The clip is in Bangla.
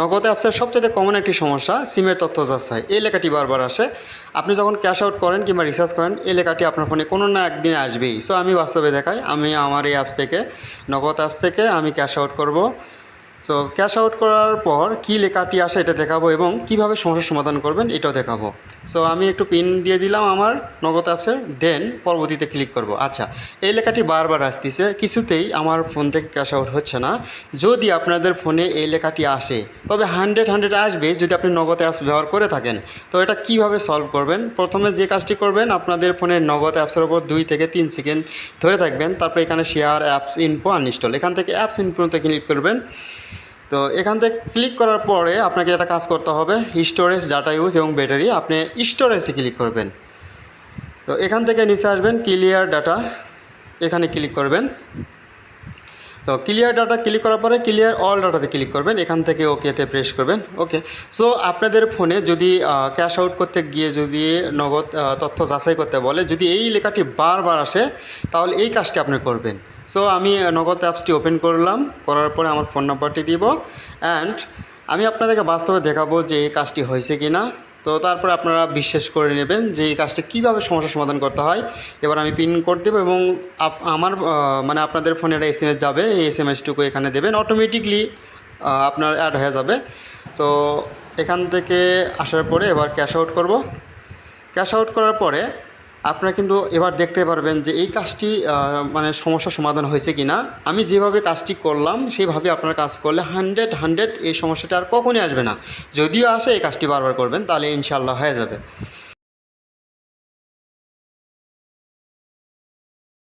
নগদ অ্যাপসের সবচেয়ে কমন একটি সমস্যা সিমের তথ্য যাচাই। এই লেখাটি বারবার আসে। আপনি যখন ক্যাশ আউট করেন কিংবা রিচার্জ করেন, এই লেখাটি আপনার ফোনে কোনো না একদিন আসবেই। সো আমি বাস্তবে দেখাই, আমি আমার এই অ্যাপস থেকে, নগদ অ্যাপস থেকে আমি ক্যাশ আউট করব। সো ক্যাশ আউট করার পর কী লেখাটি আসে এটা দেখাবো এবং কীভাবে সমস্যার সমাধান করবেন এটাও দেখাবো। সো আমি একটু পিন দিয়ে দিলাম আমার নগদ অ্যাপসের দেন পরবর্তীতে ক্লিক করব। আচ্ছা এই লেখাটি বারবার আসতেছে, কিছুতেই আমার ফোন থেকে ক্যাশ আউট হচ্ছে না। যদি আপনাদের ফোনে এই লেখাটি আসে, তবে হান্ড্রেড হান্ড্রেড আসবে যদি আপনি নগদ অ্যাপস ব্যবহার করে থাকেন। তো এটা কীভাবে সলভ করবেন? প্রথমে যে কাজটি করবেন, আপনাদের ফোনের নগদ অ্যাপসের ওপর দুই থেকে তিন সেকেন্ড ধরে থাকবেন। তারপর এখানে শেয়ার অ্যাপস ইনফো আনইনস্টল এখান থেকে অ্যাপস ইনফোতে ক্লিক করবেন। তো এখান থেকে ক্লিক করার পরে আপনাকে একটা কাজ করতে হবে স্টোরেজ ডাটা ইউজ এবং ব্যাটারি আপনি স্টোরেজে ক্লিক করবেন। তো এখান থেকে নিচে আসবেন ক্লিয়ার ডাটা এখানে ক্লিক করবেন। তো ক্লিয়ার ডাটা ক্লিক করার পরে ক্লিয়ার অল ডাটাতে ক্লিক করবেন, এখান থেকে ওকেতে প্রেস করবেন ওকে সো আপনাদের ফোনে যদি ক্যাশ আউট করতে গিয়ে যদি নগদ তথ্য যাচাই করতে বলে, যদি এই লেখাটি বারবার আসে, তাহলে এই কাজটি আপনি করবেন। সো আমি নগদ অ্যাপসটি ওপেন করলাম। করার পরে আমার ফোন নাম্বারটি দিব। অ্যান্ড আমি আপনাদেরকে বাস্তবে দেখাবো যে এই কাজটি হয়েছে কি না তো তারপরে আপনারা বিশ্বাস করে নেবেন যে এই কাজটা কীভাবে সমস্যার সমাধান করতে হয়। এবার আমি পিন কোড দেবো এবং আমার মানে আপনাদের ফোনে একটা এস যাবে। এই এস এম এসটুকু এখানে দেবেন। অটোমেটিকলি আপনার অ্যাড হয়ে যাবে। তো এখান থেকে আসার পরে এবার ক্যাশ আউট করব। ক্যাশ আউট করার পরে আপনারা কিন্তু এবার দেখতে পারবেন যে এই কাজটি মানে সমস্যা সমাধান হয়েছে কি না আমি যেভাবে কাজটি করলাম সেইভাবে আপনার কাজ করলে হান্ড্রেড হান্ড্রেড এই সমস্যাটা আর কখনই আসবে না। যদিও আসে এই কাজটি বারবার করবেন, তাহলে ইনশাল্লাহ হয়ে যাবে।